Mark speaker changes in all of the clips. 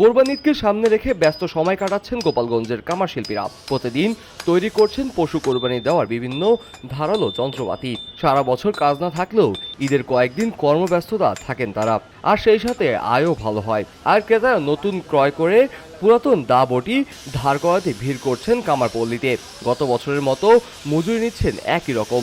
Speaker 1: কোরবান ঈদকে সামনে রেখে ব্যস্ত সময় কাটাচ্ছেন গোপালগঞ্জের কামার শিল্পীরা প্রতিদিন তৈরি করছেন পশু কোরবানি দেওয়ার বিভিন্ন ধারালো যন্ত্রপাতি। সারা বছর কাজ না থাকলেও ঈদের কয়েকদিন কর্মব্যস্ততা থাকেন তারা। আর সেই সাথে আয়ও ভালো হয়। আর ক্রেতারা নতুন ক্রয় করে পুরাতন দা বটি ধার করাতে ভিড় করছেন কামারপল্লীতে। গত বছরের মতো মজুরি নিচ্ছেন একই রকম।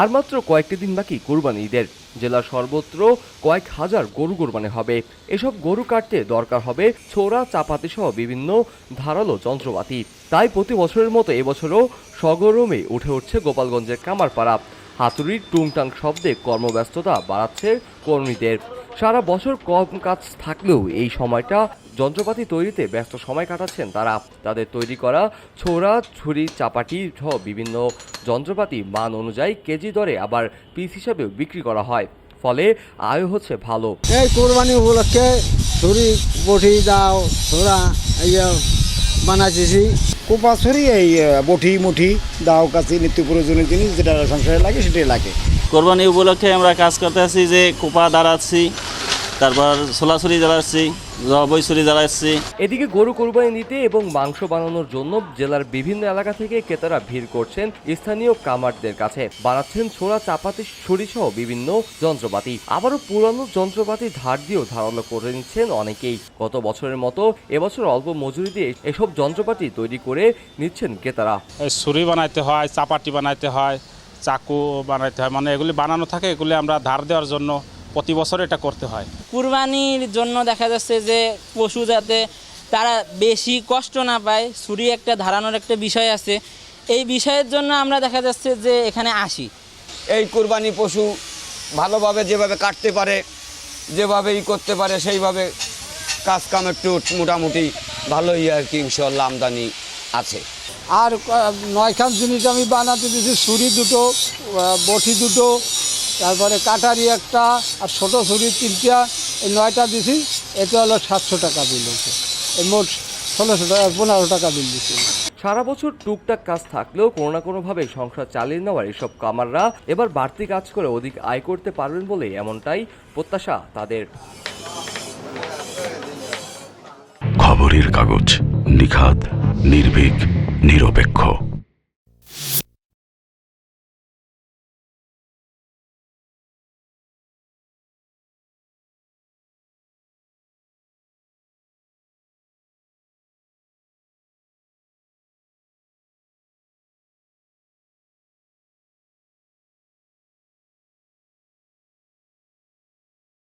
Speaker 1: আর মাত্র কয়েকটি দিন বাকি কোরবানি ঈদের। জেলার সর্বত্র কয়েক হাজার গরু কোরবানি হবে। এসব গরু কাটতে দরকার হবে ছোড়া, চাপাতি সহ বিভিন্ন ধারালো যন্ত্রপাতি। তাই প্রতি বছরের মতো এবছরও সগরমে উঠে উঠছে গোপালগঞ্জের কামারপাড়া। হাতুড়ির টুংটাং শব্দে কর্মব্যস্ততা বাড়াচ্ছে কর্মীদের। সারা বছর কম কাজ থাকলেও এই সময়টা যন্ত্রপাতি তৈরিতে ব্যস্ত সময় কাটাচ্ছেন তারা। তাদের তৈরি করা ছোড়া, ছুরি, চাপাটি সহ বিভিন্ন যন্ত্রপাতি মান অনুযায়ী কেজি দরে আবার পিস হিসাবেও বিক্রি করা হয়। ফলে আয় হচ্ছে ভালো।
Speaker 2: কোরবানি উপলক্ষে ছুরি, বটি দাও, ছোড়া বানাইতেছি।
Speaker 3: কোপা ছড়ি এই বটি মুঠি দাও কাছি নিত্য প্রয়োজনীয় জিনিস যেটা সংসারে লাগে সেটাই লাগে।
Speaker 4: কোরবানি উপলক্ষে আমরা কাজ করতে আছি যে কোপা দাঁড়াচ্ছি। তারপর ছোলাছুরি জ্বালাচ্ছি জবই ছুরি জ্বালাচ্ছি
Speaker 1: এদিকে গরু কোরবানি নিতে এবং মাংস বানানোর জন্য জেলার বিভিন্ন এলাকা থেকে ক্রেতারা ভিড় করছেন স্থানীয় কামারদের কাছে। বানাচ্ছেন ছোড়া চাপাতি ছুরি সহ বিভিন্ন যন্ত্রপাতি। আবারও পুরানো যন্ত্রপাতি ধার দিয়েও ধারালো করে নিচ্ছেন অনেকেই। গত বছরের মতো এবছর অল্প মজুরি দিয়ে এসব যন্ত্রপাতি তৈরি করে নিচ্ছেন ক্রেতারা।
Speaker 5: ছুরি বানাইতে হয় চাপাটি বানাইতে হয় চাকু বানাইতে হয় মানে এগুলি বানানো থাকে এগুলি আমরা ধার দেওয়ার জন্য প্রতি বছর এটা করতে হয়।
Speaker 6: কুরবানির জন্য দেখা যাচ্ছে যে পশু যাতে তারা বেশি কষ্ট না পায় ছুরি একটা ধারানোর একটা বিষয় আছে। এই বিষয়ের জন্য আমরা দেখা যাচ্ছে যে এখানে আসি।
Speaker 7: এই কুরবানি পশু ভালোভাবে যেভাবে কাটতে পারে যেভাবে ই করতে পারে সেইভাবে কাজ কাম একটু মোটামুটি ভালোই আর কি ইনশাল্লাহ আমদানি আছে।
Speaker 2: আর নয়খান জিনিস আমি বানাতে দিয়েছি ছুরি দুটো বটি দুটো তারপরে কাটারি একটা আর ছোটো ছুরি তিনটা এই নয়টা দিছি এটা হলো সাতশো টাকা বিল হচ্ছে এই মোট ষোলোশো টাকা পনেরো টাকা বিল দিচ্ছি
Speaker 1: সারা বছর টুকটাক কাজ থাকলেও কোনো না কোনোভাবে সংসার চালিয়ে নেওয়ার এসব কামাররা এবার বাড়তি কাজ করে অধিক আয় করতে পারবেন বলে এমনটাই প্রত্যাশা তাদের।
Speaker 8: খবরের কাগজ নিখাত নির্ভীক নিরপেক্ষ।